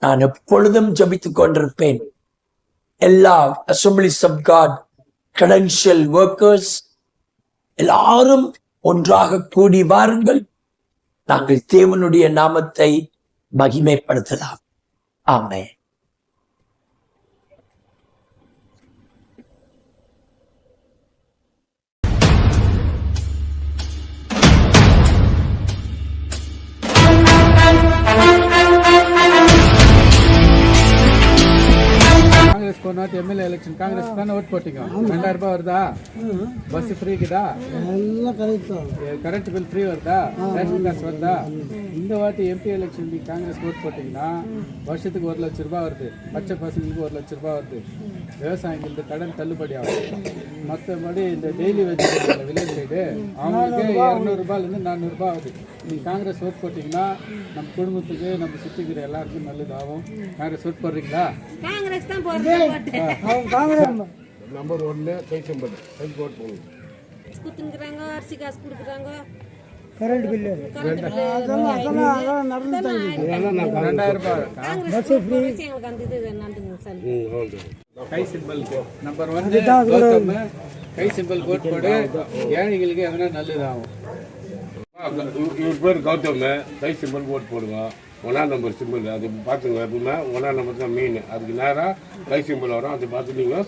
நான் எப்பொழுதும் ஜபித்துக் கொண்டிருப்பேன். எல்லா assemblies of God credential workers எல்லாரும் ஒன்றாக கூடி வாருங்கள். நாங்கள் தேவனுடைய நாமத்தை மகிமைப்படுத்தலாம். ஆமே காங்கிரஸ் போனாட்டு எம்எல்ஏ எலெக்ஷன் காங்கிரஸ் தானே ஓட் போட்டீங்க? ரெண்டாயிரம் ரூபாய் வருதா? பஸ் ஃப்ரீக்குதா எல்லாம் கரெக்ட் கரண்ட் பில் ஃப்ரீ வருதா? ரேஷன் காசு வருதா? இந்த வாட்டி எம்பி எலெக்ஷன் நீங்க காங்கிரஸ் ஓட் போட்டீங்கன்னா வருஷத்துக்கு ஒரு லட்ச ரூபாய் வருது. பச்சை பசங்களுக்கு ஒரு லட்ச ரூபாய் வருது. விவசாயிங்களுக்கு கடன் தள்ளுபடி ஆகும் மற்றபடி இந்த டெய்லி வச்சுருக்காங்க வில்லேஜ் சைடு அவங்களுக்கு இரநூறுபாலேருந்து நானூறுபா ஆகுது. நீங்கள் காங்கிரஸ் ஓட் போட்டிங்கன்னா நம்ம குடும்பத்துக்கு நம்ம சுற்றிக்கிற எல்லாருக்கும் நல்லது ஆகும் காங்கிரஸ் ஓட் போடுறீங்களா நம்பர் ஒன்று கை செம்பல். கை போட். போகணும் குத்துங்கிறாங்க அரிசி காசு கொடுக்குறாங்க. கரண்ட் பில்லு கரண்ட் பில்லு அதெல்லாம் அதெல்லாம் அதெல்லாம் நடந்து ரெண்டாயிரம் ரூபாய். இருக்கா காங்கிரஸ் போட்டு எங்களுக்கு அந்த இது நடந்துங்க சார் ம் ஓகே. கை நம்பர் கௌதம் சிம்பிள் போட்டு போடு. ஏழைகளுக்கு எதனா நல்லதாகும். இவர் பேர் கௌதம் கை சிம்பிள் போட் போடுங்க ஒன்றா நம்பர் சிம்பிள் அது பார்த்துங்க எப்பவுமே ஒன்றா நம்பர் தான் மெயின் அதுக்கு நேராக கை சிம்பிள் வரும். அதை பார்த்து நீங்கள்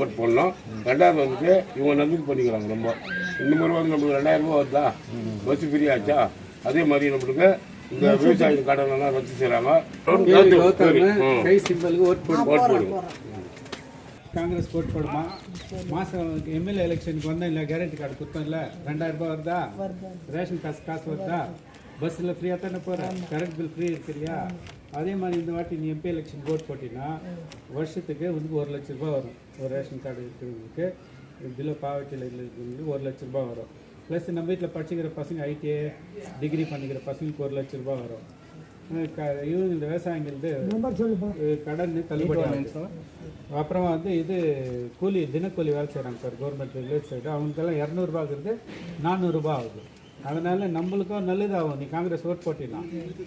ஓட் போடணும் ரெண்டாவது வந்துட்டு இவங்க நம்பிக்கை பண்ணிக்கிறாங்க ரொம்ப. இந்த மாதிரி வந்து நம்மளுக்கு ரெண்டாயிரம் ரூபாய் வருதா? பஸ் ஃப்ரீ ஆச்சா? அதே மாதிரி நம்மளுக்கு இந்த விவசாய கடன் எல்லாம் ரத்து செய்கிறாங்க கை சிம்பிளுக்கு ஓட் போடு. ஓட் போடுங்க காங்கிரஸ் ஓட் போடுமா? மாசம் எம்எல்ஏ எலெக்ஷனுக்கு வந்தேன் இல்லை கேரண்டி கார்டு கொடுத்தோம் இல்லை ரெண்டாயிரம் ரூபாய் வருதா? ரேஷன் காசு காசு வருதா? பஸ்ஸில் ஃப்ரீயாக தானே போகிறேன் கரண்ட் பில் ஃப்ரீ இருக்கு இல்லையா அதே மாதிரி இந்த வாட்டி நீ எம்பி எலெக்ஷன் ஓட் போட்டினா வருஷத்துக்கு வந்து ஒரு லட்ச ரூபாய் வரும். ஒரு ரேஷன் கார்டு இருக்கிறவங்களுக்கு இதில் பாவட்டியில் இருக்கிறவங்களுக்கு ஒரு லட்ச ரூபாய் வரும். ப்ளஸ் நம்ம வீட்டில் படிச்சுக்கிற பசங்க ஐடிஐ டிகிரி பண்ணிக்கிற பசங்களுக்கு ஒரு லட்ச ரூபாய் வரும். இவங்க இந்த விவசாயிங்களுக்கு கடன் தள்ளுபடி. அப்புறமா வந்து இது கூலி தினக்கூலி வேலை செய்கிறாங்க சார் கவர்மெண்ட் வில்லேஜ் சைடு அவங்களுக்கெல்லாம் இரநூறுபாங்கிறது நானூறுரூபா ஆகுது. அதனால நம்மளுக்கும் நல்லதாகும். நீ காங்கிரஸ் ஓட் போட்டினா.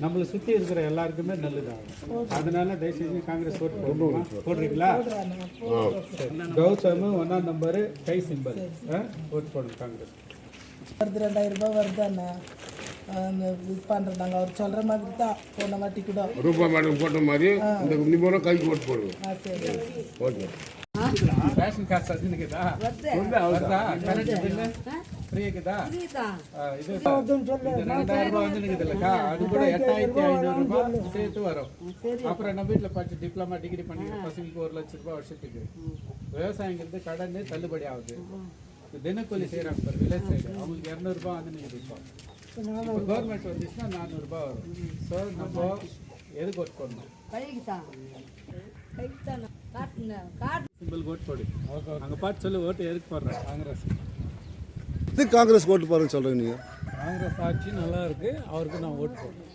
நம்மளை சுற்றி இருக்கிற எல்லாருக்குமே நல்லதாகும். அதனால தயவுசெய்து காங்கிரஸ் ஓட் போடுமா? போடுறீங்களா. கௌதம் ஒன்றாம் நம்பரு கை சிம்பல் ஓட் போடுங்க காங்கிரஸ். வருது ரெண்டாயிரம் ரூபாய் வருதாண்ணா அந்த இது பண்ணுறோம் நாங்கள் அவர் சொல்கிற மாதிரி தான் போன வாட்டி கூட. ரூபா மேடம் போட்ட மாதிரி இந்த நிபுணம் கைக்கு ஓட் போடுங்க ஆ சரி. ஓகே. ரேஷன் காசு வந்துக்குதா வருதா. கரண்ட் பில்லு ஃப்ரீ இருக்குதா ஆ, இது ரெண்டாயிரம் ரூபாய் அது கூட எட்டாயிரத்தி ஐநூறு ரூபாய் சேர்த்து வரும். அப்புறம் நம்ம வீட்டில் படிச்சு டிப்ளமா டிகிரி பண்ணிக்கிற பசங்களுக்கு ஒரு லட்ச ரூபாய் வருஷத்துக்கு. விவசாயிங்களுக்கு கடன் தள்ளுபடி ஆகுது. தினக்கூலி செய்கிறாங்க சார் வில்லேஜ் சைடு அவங்களுக்கு இரநூறுபா வந்து நீங்கள் இப்போ. கவர்மெண்ட் வந்துச்சுன்னா நானூறுபா வரும். ஸோ நம்ம எதுக்கு காட்டுங்க. காட்டு. சிம்பிள் ஓட் போடு. அங்கே பார்த்து சொல்லு ஓட்டு எதுக்கு போடுறேன் காங்கிரஸ். எதுக்கு காங்கிரஸ் ஓட்டு போகிறேன்னு சொல்கிறீங்க நீங்கள் காங்கிரஸ் ஆட்சி நல்லா இருக்கு அவருக்கு நான் ஓட்டு போடுறேன்.